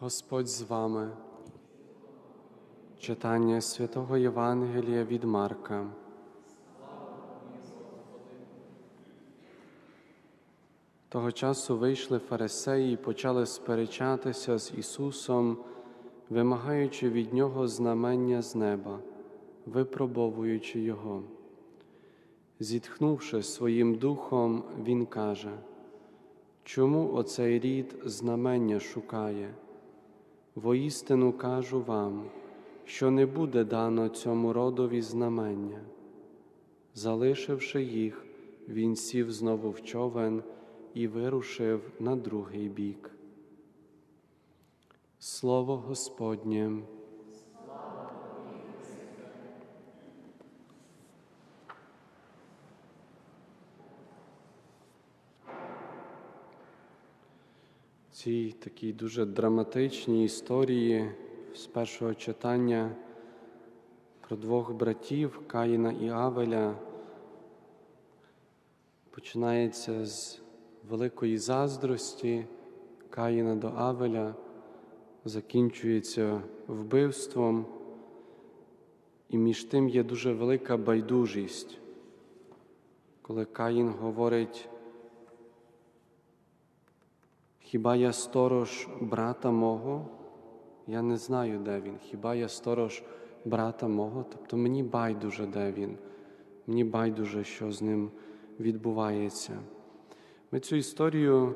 Господь з вами. Читання святого Євангелія від Марка. Того часу вийшли фарисеї і почали сперечатися з Ісусом, вимагаючи від Нього знамення з неба, випробовуючи Його. Зітхнувши своїм духом, Він каже, чому оцей рід знамення шукає? Воістину кажу вам, що не буде дано цьому родові знамення. Залишивши їх, він сів знову в човен і вирушив на другий бік. Слово Господнє. Цій такій дуже драматичній історії з першого читання про двох братів Каїна і Авеля починається з великої заздрості Каїна до Авеля, закінчується вбивством, і між тим є дуже велика байдужість, коли Каїн говорить. Хіба я сторож брата мого? Я не знаю, де він. Хіба я сторож брата мого? Тобто мені байдуже, де він, мені байдуже, що з ним відбувається. Ми цю історію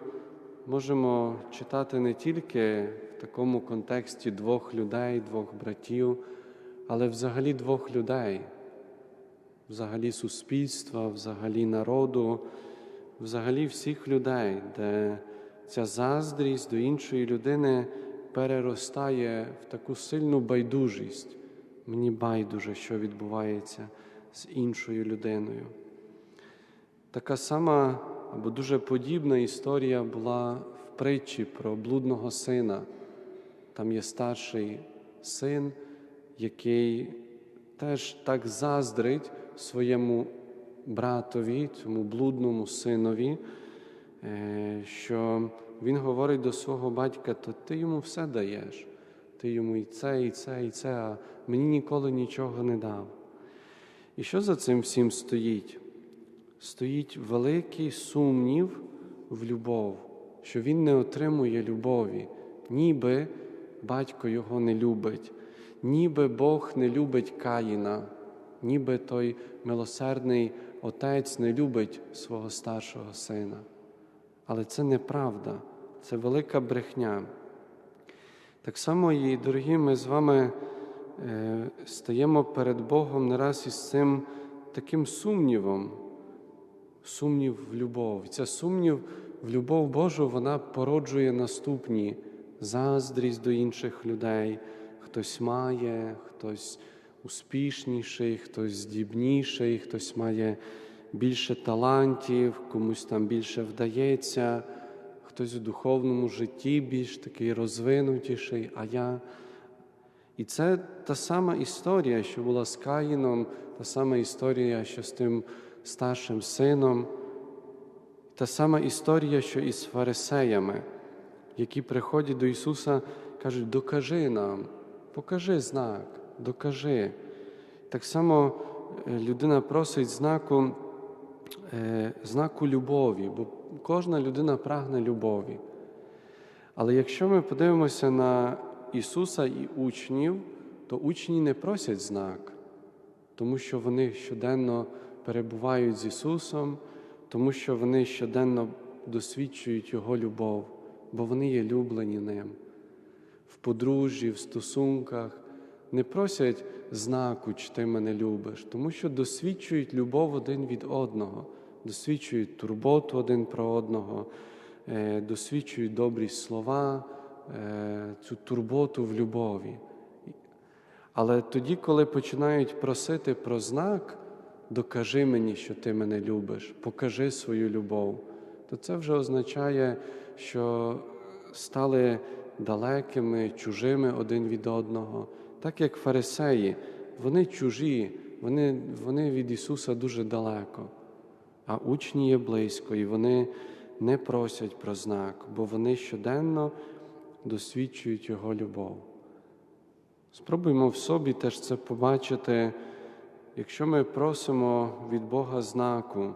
можемо читати не тільки в такому контексті двох людей, двох братів, але взагалі двох людей, взагалі суспільства, взагалі народу, взагалі всіх людей, де ця заздрість до іншої людини переростає в таку сильну байдужість. Мені байдуже, що відбувається з іншою людиною. Така сама або дуже подібна історія була в притчі про блудного сина. Там є старший син, який теж так заздрить своєму братові, цьому блудному синові. Е, що він говорить до свого батька, то ти йому все даєш, ти йому і це, і це, і це, а мені ніколи нічого не дав. І що за цим всім стоїть? Стоїть великий сумнів в любов, що він не отримує любові, ніби батько його не любить, ніби Бог не любить Каїна, ніби той милосердний отець не любить свого старшого сина. Але це неправда, це велика брехня. Так само, і, дорогі, ми з вами е, стаємо перед Богом не раз із цим таким сумнівом, сумнів в любов. Ця сумнів в любов Божу вона породжує наступні заздрість до інших людей. Хтось має, хтось успішніший, хтось здібніший, хтось має більше талантів, комусь там більше вдається, хтось у духовному житті більш такий розвинутіший, а я. І це та сама історія, що була з Каїном, та сама історія, що з тим старшим сином, та сама історія, що і з фарисеями, які приходять до Ісуса кажуть, докажи нам, покажи знак, докажи. Так само е, людина просить знаку Е, знаку любові, бо кожна людина прагне любові. Але якщо ми подивимося на Ісуса і учнів, то учні не просять знак, тому що вони щоденно перебувають з Ісусом, тому що вони щоденно досвідчують Його любов, бо вони є люблені Ним. В подружжі, в стосунках не просять знаку, чи ти мене любиш, тому що досвідчують любов один від одного, досвідчують турботу один про одного, е, досвідчують добрі слова, е, цю турботу в любові. Але тоді, коли починають просити про знак, докажи мені, що ти мене любиш, покажи свою любов, то це вже означає, що стали далекими, чужими один від одного так як фарисеї, вони чужі, вони, вони від Ісуса дуже далеко, а учні є близько, і вони не просять про знак, бо вони щоденно досвідчують Його любов. Спробуймо в собі теж це побачити, якщо ми просимо від Бога знаку,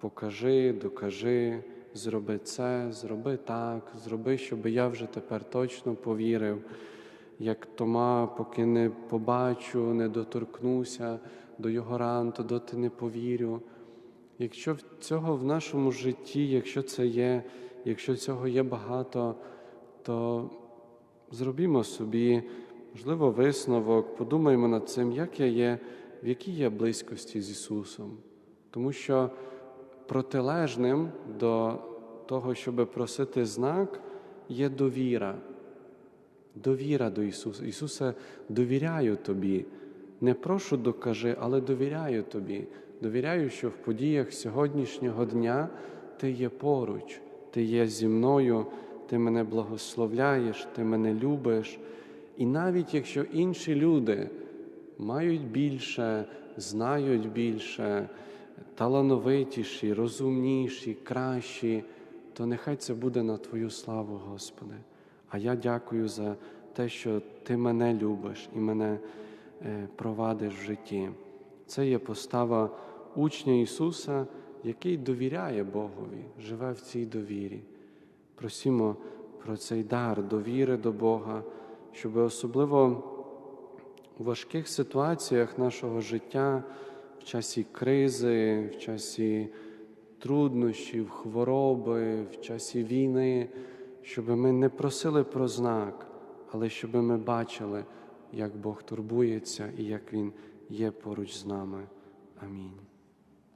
покажи, докажи, зроби це, зроби так, зроби, щоб я вже тепер точно повірив, як Тома, поки не побачу, не доторкнуся до його ран, то доти не повірю. Якщо цього в нашому житті, якщо це є, якщо цього є багато, то зробімо собі, можливо, висновок, подумаємо над цим, як я є, в якій я близькості з Ісусом. Тому що протилежним до того, щоб просити знак, є довіра. Довіра до Ісуса. Ісусе, довіряю Тобі. Не прошу докажи, але довіряю Тобі. Довіряю, що в подіях сьогоднішнього дня Ти є поруч, Ти є зі мною, Ти мене благословляєш, Ти мене любиш. І навіть якщо інші люди мають більше, знають більше, талановитіші, розумніші, кращі, то нехай це буде на Твою славу, Господи. А я дякую за те, що Ти мене любиш і мене е, провадиш в житті. Це є постава учня Ісуса, який довіряє Богові, живе в цій довірі. Просімо про цей дар довіри до Бога, щоб особливо у важких ситуаціях нашого життя, в часі кризи, в часі труднощів, хвороби, в часі війни, щоб ми не просили про знак, але щоб ми бачили, як Бог турбується і як Він є поруч з нами. Амінь.